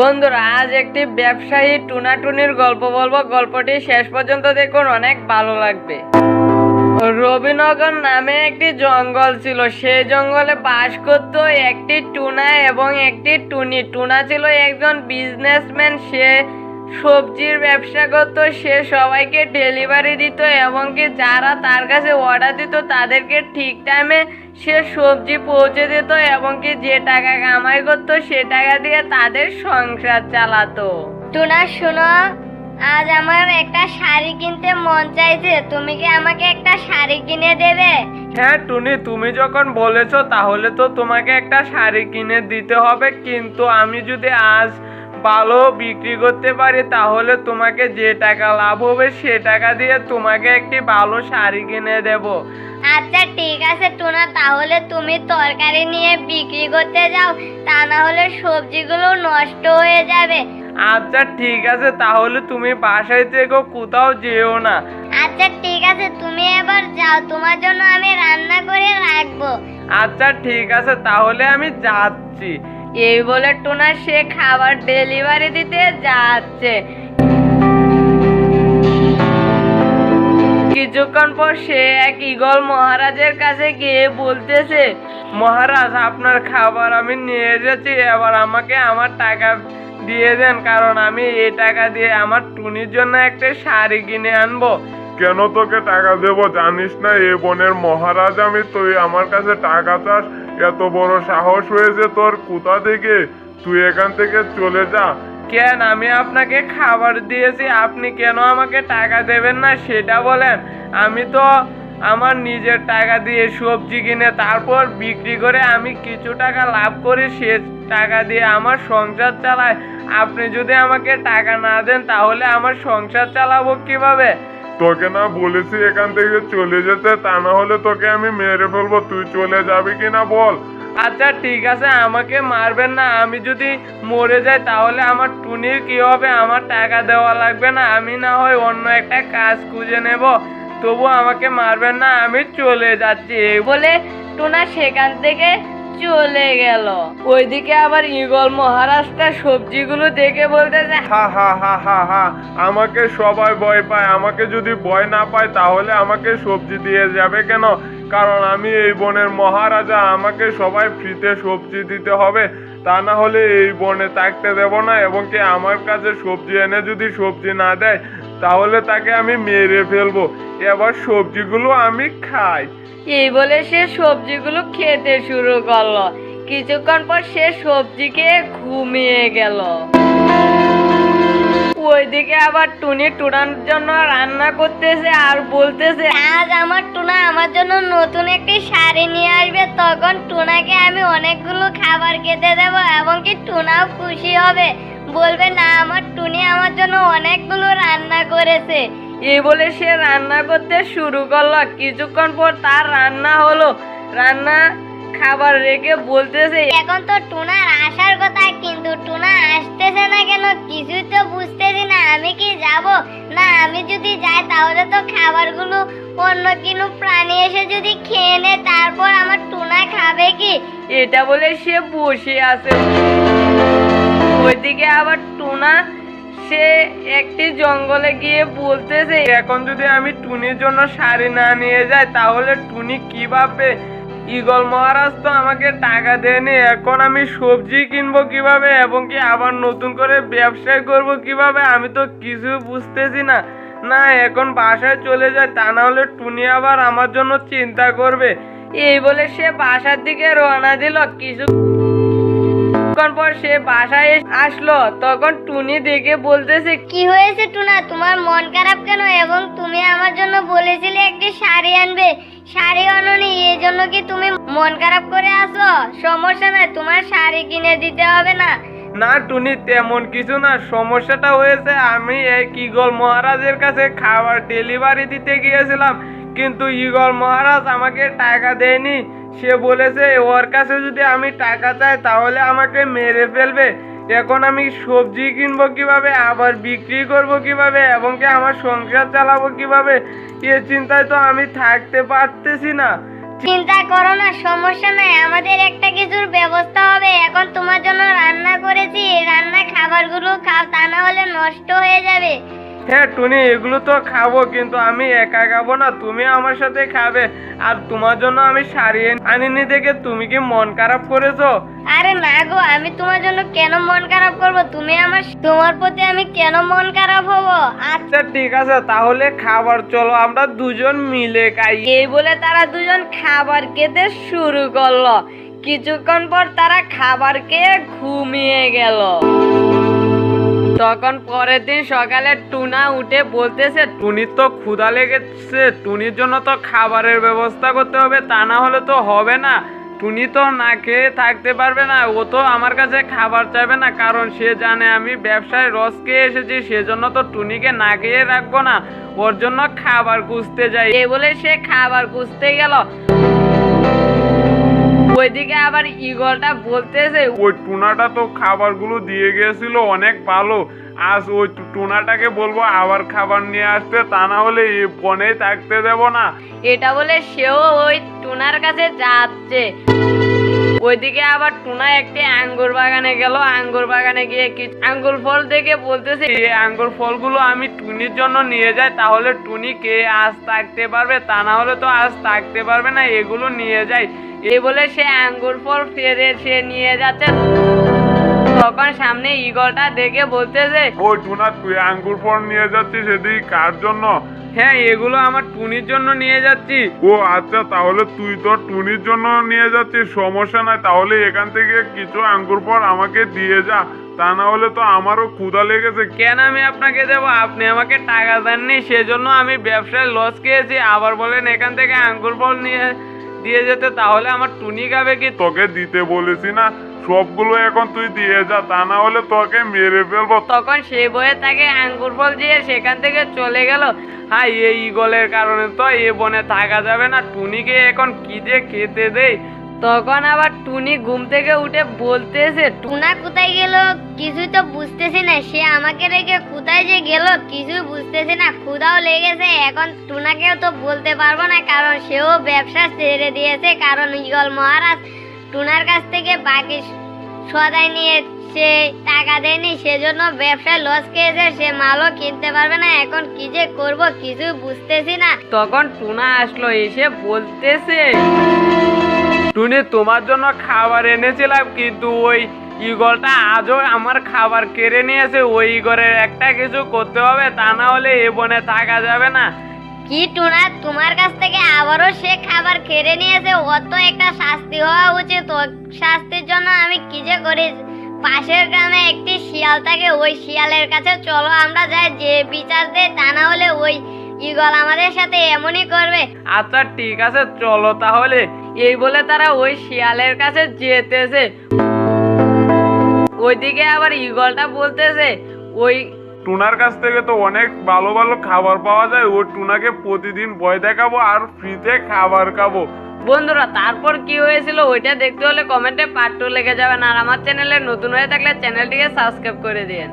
বন্ধুরা, আজ একটি ব্যবসায়ী টুনাটুনির গল্প বলব। গল্পটি শেষ পর্যন্ত দেখুন, অনেক ভালো লাগবে। রবিনগর নামে একটি জঙ্গল ছিল। সেই জঙ্গলে বাস করত একটি টুনা এবং একটি টুনি। টুনা ছিল একজন বিজনেসম্যান সে সবজির ব্যবসা করত সে সবাইকে ডেলিভারি দিত এবং কি যারা তার কাছে অর্ডার দিত তাদেরকে ঠিক টাইমে সে সবজি পৌঁছে দিত এবং কি যে টাকা কামাই করতো সে টাকা দিয়ে তাদের সংসার চালাতো। টুনা শোনো আজ আমার একটা শাড়ি কিনতে মন চাইছে তুমি কি আমাকে একটা শাড়ি কিনে দেবে? হ্যাঁ টুনি তুমি যখন বলেছ তাহলে তো তোমাকে একটা শাড়ি কিনে দিতে হবে কিন্তু আমি যদি আজ ভালো বিক্রি করতে পারি তাহলে তোমাকে যে টাকা লাভ হবে সে টাকা দিয়ে তোমাকে একটি ভালো শাড়ি কিনে দেব। আচ্ছা ঠিক আছে টুনা তাহলে তুমি তরকারি নিয়ে বিক্রি করতে যাও তা না হলে সবজিগুলো নষ্ট হয়ে যাবে। আচ্ছা ঠিক আছে তাহলে তুমি বাসায় থেকে কোথাও যেও না। আচ্ছা ঠিক আছে তুমি এবার যাও তোমার জন্য আমি রান্না করে রাখব। আচ্ছা ঠিক আছে তাহলে আমি যাচ্ছি। এই বলে টোনা সে খাবার ডেলিভারি দিতে যাচ্ছে। কিছুক্ষণ পর সে এক ইগল মহারাজের কাছে গিয়ে বলতেছে, মহারাজ, আপনার খাবার আমি নিয়ে এসেছি, এবার আমাকে আমার টাকা দিয়ে দেন, কারণ আমি এই টাকা দিয়ে আমার টুনির জন্য একটা শাড়ি কিনে আনব। কেন তোকে টাকা দেব জানিস না এ বনের মহারাজ আমি, তুই আমার কাছে টাকা চাস এত বড় সাহস হয়েছে তোর কোথা থেকে? তুই এখান থেকে চলে যা। কেন? আমি আপনাকে খাবার দিয়েছি, আপনি কেন আমাকে টাকা দেবেন না সেটা বলেন। আমি তো আমার নিজের টাকা দিয়ে সবজি কিনে তারপর বিক্রি করে আমি কিছু টাকা লাভ করি, সে টাকা দিয়ে আমার সংসার চালাই আপনি যদি আমাকে টাকা না দেন, তাহলে আমার সংসার চালাবো কীভাবে? তোকে না বলেছি এখান থেকে চলে যেতে তা না হলে তোকে আমি মেরে ফেলব। তুই চলে যাবি কিনা বল? আচ্ছা ঠিক আছে আমাকে মারবেন না। আমি যদি মরে যাই তাহলে আমার টুনির কি হবে? আমার টাকা দেওয়া লাগবে না। আমি না হয় অন্য একটা কাজ খুঁজে নেব। তবু আমাকে মারবেন না আমি চলে যাচ্ছি। বলে টুনা সেখান থেকে চলে গেল। ওইদিকে আবার ইগল মহারাজটা সবজিগুলো দেখে বলতেছে, হা হা হা হা হা, আমাকে সবাই ভয় পায়, আমাকে যদি ভয় না পায় তাহলে আমাকে সবজি দিয়ে যাবে কেন? কারণ আমি এই বনের মহারাজা, আমাকে সবাই ফ্রিতে সবজি দিতে হবে, তা না হলে এই বনে থাকতে দেব না, এবং কি আমার কাছে সবজি এনে যদি সবজি না দেয় তাহলে তাকে আমি মেরে ফেলব। এবার সবজিগুলো আমি খাই। এই বলে সে সবজিগুলো খেতে শুরু করল? কিছুক্ষণ পর সে সবজিকে ঘুমিয়ে গেল। ওইদিকে আবার টুনি টুনার জন্য রান্না করতেছে আর বলতেছে আজ আমার টুনা আমার জন্য নতুন একটি শাড়ি নিয়ে আসবে। তখন টুনাকে আমি অনেকগুলো খাবার খেতে দেবো এবং কি টুনাও খুশি হবে। বলবে না আমার টুনি আমার জন্য অনেকগুলো রান্না করেছে। এই বলে সে রান্না করতে শুরু করল। কিছুক্ষণ পর তার রান্না হলো। রান্না খাবার রেখে বলতেছে এখন তো টুনার আসার কথা কিন্তু টুনা আসতেছে না কেন? কিছুই তো বুঝতেছি না আমি কি যাব? না আমি যদি যাই তাহলে তো খাবারগুলো অন্য কোনো প্রাণী এসে যদি খেয়ে নেয় তারপর আমার টুনা খাবে কি? এটা বলে সে বসে আছে। ওইদিকে আবার টুনা সে একটি জঙ্গলে গিয়ে বলতেছে এখন যদি আমি টুনির জন্য শাড়ি না নিয়ে যাই তাহলে টুনি কি ভাববে? ইগল মহারাজ তো আমাকে টাকা দেয়নি এখন আমি সবজি কিনবো কীভাবে এবং কি আবার নতুন করে ব্যবসা করব কীভাবে? আমি তো কিছু বুঝতেছি না। না এখন বাসায় চলে যায় তা না হলে টুনি আবার আমার জন্য চিন্তা করবে। এই বলে সে বাসার দিকে রওনা দিল। কিছু কিছুক্ষণ পর সে বাসায় আসলো তখন টুনি দেখে বলতেছে কি হয়েছে টুনা? তোমার মন খারাপ কেন? এবং তুমি আমার জন্য বলেছিলে একটি শাড়ি আনবে। শাড়ি আনোনি এই জন্য কি তুমি মন খারাপ করে আসো? সমস্যা নাই তোমার শাড়ি কিনে দিতে হবে না। না টুনি তেমন কিছু না। সমস্যাটা হয়েছে আমি এক ইগল মহারাজের কাছে খাবার ডেলিভারি দিতে গিয়েছিলাম। কিন্তু ইগল মহারাজ আমাকে টাকা দেয়নি। সে বলেছে, ওর কাছে যদি আমি টাকা চাই, তাহলে আমাকে মেরে ফেলবে। এখন আমি সবজি কিনবো কীভাবে, আবার বিক্রি করব কীভাবে, এবং কি আমার সংসার চালাবো কীভাবে? এ চিন্তায় তো আমি থাকতে পারতেছি না। চিন্তা করো না, সমস্যা নাই। আমাদের একটা কিছুর ব্যবস্থা হবে। এখন তোমার জন্য রান্না করেছি। রান্না খাবারগুলো খাও, তা না হলে নষ্ট হয়ে যাবে। হ্যাঁ টুনি এগুলো তো খাব কিন্তু আমি একা খাব না তুমি আমার সাথে খাবে। আর তোমার জন্য আমি সারিয়ে আনিনি দেখে তুমি কি মন খারাপ করেছ? আরে না গো আমি তোমার জন্য কেন মন খারাপ করব? তুমি আমার তোমার প্রতি আমি কেন মন খারাপ হব? আচ্ছা ঠিক আছে তাহলে খাবার চলো আমরা দুজন মিলে খাই। এই বলে তারা দুজন খাবার খেতে শুরু করল? কিছুক্ষণ পর তারা খাবার খেয়ে ঘুমিয়ে গেল। তখন পরের দিন সকালে টুনা উঠে বলতেছে, টুনির তো ক্ষুধা লেগেছে, টুনির জন্য তো খাবারের ব্যবস্থা করতে হবে, তা না হলে তো হবে না। টুনি তো না খেয়ে থাকতে পারবে না, ও তো আমার কাছে খাবার চাইবে না, কারণ সে জানে আমি ব্যবসায় রস খেয়ে এসেছি, সেজন্য তো টুনিকে না খেয়ে রাখব না, ওর জন্য খাবার খুঁজতে যাই। এ বলে সে খাবার খুঁজতে গেল। ওইদিকে আবার ইগলটা বলতেছে ওই টুনাটা তো খাবারগুলো দিয়ে গেছিল অনেক ভালো। আজ ওই টুনাটাকে বলব আবার খাবার নিয়ে আসতে তা না হলে এই বনেই থাকতে দেব না। এটা বলে সেও ওই টুনার কাছে যাচ্ছে। ওইদিকে আবার টুনা একটি আঙ্গুর বাগানে গেল। আঙ্গুর বাগানে গিয়ে কিছু আঙ্গুর ফল দেখে বলতেছে এই আঙ্গুর ফলগুলো আমি টুনির জন্য নিয়ে যাই তাহলে টুনি কে আজ থাকতে পারবে? তা না হলে তো আজ থাকতে পারবে না এগুলো নিয়ে যাই। এই বলে সে আঙ্গুর ফল ফেরে সে নিয়ে যাচ্ছে। তখন সামনে ইগলটা দেখে বলতেছে ওই টুনা তুই আঙ্গুর ফল নিয়ে যাচ্ছিস সেদিকে কার জন্য? হ্যাঁ এগুলো আমার টুনির জন্য নিয়ে যাচ্ছি। ও আচ্ছা তাহলে তুই তো টুনির জন্য নিয়ে যাচ্ছিস সমস্যা নাই তাহলে এখান থেকে কিছু আঙ্গুর ফল আমাকে দিয়ে যা তা না হলে তো আমারও ক্ষুধা লেগেছে। কেন আমি আপনাকে দেবো? আপনি আমাকে টাকা দেননি সেজন্য আমি ব্যবসায় লস খেয়েছি। আবার বলেন এখান থেকে আঙ্গুর ফল নিয়ে দিয়ে যেতে তাহলে আমার টুনি গাবে কি? তোকে দিতে বলেছি না সবগুলো এখন তুই দিয়ে যা তা না হলে তোকে মেরে ফেলব। তখন সে বয়ে তাকে আঙ্গুর ফল দিয়ে সেখান থেকে চলে গেল। হ্যাঁ এই ইগলের কারণে তো এ বনে থাকা যাবে না। টুনিকে এখন কি যে খেতে দেই? তখন আবার টুনি ঘুম থেকে উঠে বলতেছে, টুনা কোথায় গেল? কিছুই তো বুঝতেছি না। সে আমাকে রেখে কোথায় যে গেল কিছুই বুঝতেছি না। ক্ষুধাও লেগেছে। এখন টুনাকেও তো বলতে পারব না, কারণ সেও ব্যবসা ছেড়ে দিয়েছে। কারণ ইগল মহারাজ টুনার কাছ থেকে বাকি সদাই নিয়ে সে টাকা দেয়নি। সেজন্য ব্যবসায় লস খেয়েছে। সে মালও কিনতে পারবে না। এখন কি যে করব কিছু বুঝতেছি না। তখন টুনা আসলো, এসে বলতেছে টুনি তোমার জন্য খাবার এনেছিলাম কিন্তু ওই ইগলটা আজও আমার খাবার কেড়ে নিয়েছে। ওই ইগলের একটা কিছু করতে হবে তা না হলে এ বনে থাকা যাবে না। কি টুনা তোমার কাছ থেকে আবারও সে খাবার কেড়ে নিয়েছে অত একটা শাস্তি হওয়া উচিত। শাস্তির জন্য আমি কি যে করি? পাশের গ্রামে একটি শিয়াল থাকে ওই শিয়ালের কাছে চলো আমরা যাই যে বিচার দেয় তা না হলে ওই ইগল আমাদের সাথে এমনই করবে। আচ্ছা ঠিক আছে চলো তাহলে। এই বলে তারা ওই শিয়ালের কাছে যেতেছে। ওইদিকে আবার ইগলটা বলতেছে ওই টুনার কাছ থেকে তো অনেক ভালো ভালো খাবার পাওয়া যায় ও টুনাকে প্রতিদিন ভয় দেখাবো আর ফ্রিতে খাবার খাব। বন্ধুরা তারপর কি হয়েছিল ওইটা দেখতে হলে কমেন্টে পার্ট টু লেগে যাবেন আর আমার চ্যানেলে নতুন হয়ে থাকলে চ্যানেলটিকে সাবস্ক্রাইব করে দিন।